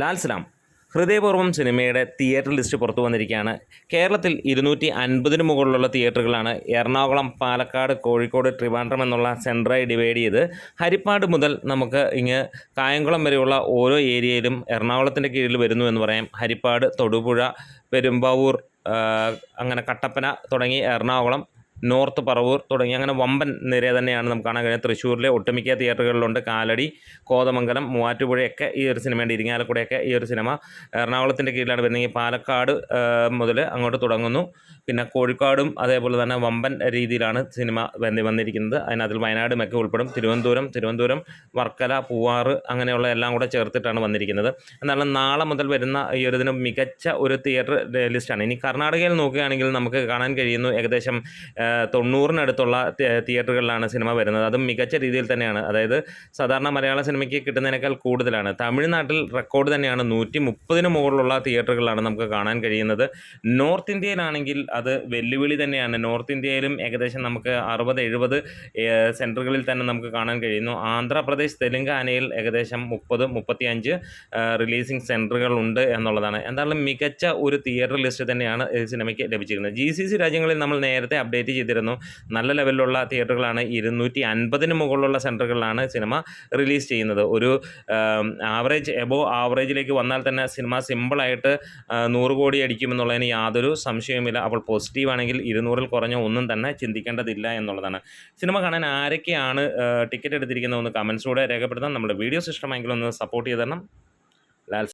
ലാൽ സലാം. ഹൃദയപൂർവം സിനിമയുടെ theatre list പുറത്തു വന്നിരിക്കുകയാണ്. കേരളത്തിൽ ഇരുന്നൂറ്റി അൻപതിന് മുകളിലുള്ള തിയേറ്ററുകളാണ് എറണാകുളം പാലക്കാട് കോഴിക്കോട് ട്രിവാൻഡ്രം എന്നുള്ള സെന്ററായി ഡിവൈഡ് ചെയ്ത് ഹരിപ്പാട് മുതൽ നമുക്ക് ഇങ്ങ് കായംകുളം വരെയുള്ള ഓരോ ഏരിയയിലും എറണാകുളത്തിന്റെ കീഴിൽ വരുന്നു എന്ന് പറയാം. ഹരിപ്പാട് തൊടുപുഴ പെരുമ്പാവൂർ അങ്ങനെ കട്ടപ്പന തുടങ്ങി എറണാകുളം നോർത്ത് പറവൂർ തുടങ്ങി അങ്ങനെ വമ്പൻ നിര തന്നെയാണ് നമുക്ക് കാണാൻ കഴിയുന്നത്. തൃശ്ശൂരിലെ ഒട്ടുമിക്ക തിയേറ്ററുകളിലുണ്ട് കാലടി കോതമംഗലം മൂവാറ്റുപുഴയൊക്കെ ഈ ഒരു സിനിമയുണ്ട് ഇരിങ്ങാലക്കുടയൊക്കെ ഈ ഒരു സിനിമ. എറണാകുളത്തിന്റെ കീഴിലാണ് വരുന്നത്. പാലക്കാട് മുതൽ അങ്ങോട്ട് തുടങ്ങുന്നു. പിന്നെ കോഴിക്കാടും അതേപോലെ തന്നെ വമ്പൻ രീതിയിലാണ് സിനിമ വന്ന് വന്നിരിക്കുന്നത്. അതിനകത്തിൽ വയനാട് മെക്കെ ഉൾപ്പെടും. തിരുവനന്തപുരം തിരുവനന്തപുരം വർക്കല പൂവാറ് അങ്ങനെയുള്ള എല്ലാം കൂടെ ചേർത്തിട്ടാണ് വന്നിരിക്കുന്നത്. എന്നാലും നാളെ മുതൽ വരുന്ന ഈ ഒരു ഇതിന് മികച്ച ഒരു തിയേറ്റർ ലിസ്റ്റാണ്. ഇനി കർണാടകയിൽ നോക്കുകയാണെങ്കിൽ നമുക്ക് കാണാൻ കഴിയുന്നു ഏകദേശം തൊണ്ണൂറിനടുത്തുള്ള തിയേറ്ററുകളിലാണ് സിനിമ വരുന്നത്. അതും മികച്ച രീതിയിൽ തന്നെയാണ്. അതായത് സാധാരണ മലയാള സിനിമയ്ക്ക് കിട്ടുന്നതിനേക്കാൾ കൂടുതലാണ്. തമിഴ്നാട്ടിൽ റെക്കോർഡ് തന്നെയാണ്. നൂറ്റി മുപ്പതിന് മുകളിലുള്ള തിയേറ്ററുകളാണ് നമുക്ക് കാണാൻ കഴിയുന്നത്. നോർത്ത് ഇന്ത്യയിലാണെങ്കിൽ അത് വെല്ലുവിളി തന്നെയാണ്. നോർത്ത് ഇന്ത്യയിലും ഏകദേശം നമുക്ക് അറുപത് എഴുപത് സെന്ററുകളിൽ തന്നെ നമുക്ക് കാണാൻ കഴിയുന്നു. ആന്ധ്രാപ്രദേശ് തെലുങ്കാനയിൽ ഏകദേശം മുപ്പത് മുപ്പത്തിയഞ്ച് റിലീസിംഗ് സെന്ററുകൾ ഉണ്ട് എന്നുള്ളതാണ്. എന്തായാലും മികച്ച ഒരു തിയേറ്റർ ലിസ്റ്റ് തന്നെയാണ് സിനിമയ്ക്ക് ലഭിച്ചിരിക്കുന്നത്. ജി സി സി രാജ്യങ്ങളിൽ നമ്മൾ നേരത്തെ അപ്ഡേറ്റ് ചെയ്തിരുന്നു. നല്ല ലെവലിലുള്ള തിയേറ്ററുകളാണ് ഇരുന്നൂറ്റി അൻപതിന് മുകളിലുള്ള സെന്ററുകളിലാണ് സിനിമ റിലീസ് ചെയ്യുന്നത്. ഒരു ആവറേജ് എബോ ആവറേജിലേക്ക് വന്നാൽ തന്നെ സിനിമ സിമ്പിളായിട്ട് നൂറ് കോടി അടിക്കുമെന്നുള്ളതിന് യാതൊരു സംശയവുമില്ല. അപ്പോൾ പോസിറ്റീവാണെങ്കിൽ ഇരുന്നൂറിൽ കുറഞ്ഞ ഒന്നും തന്നെ ചിന്തിക്കേണ്ടതില്ല എന്നുള്ളതാണ്. സിനിമ കാണാൻ ആരൊക്കെയാണ് ടിക്കറ്റ് എടുത്തിരിക്കുന്നതെന്ന് കമൻസിലൂടെ രേഖപ്പെടുത്താം. നമ്മുടെ വീഡിയോ ഇഷ്ടമെങ്കിൽ ഒന്ന് സപ്പോർട്ട് ചെയ്ത് തരണം.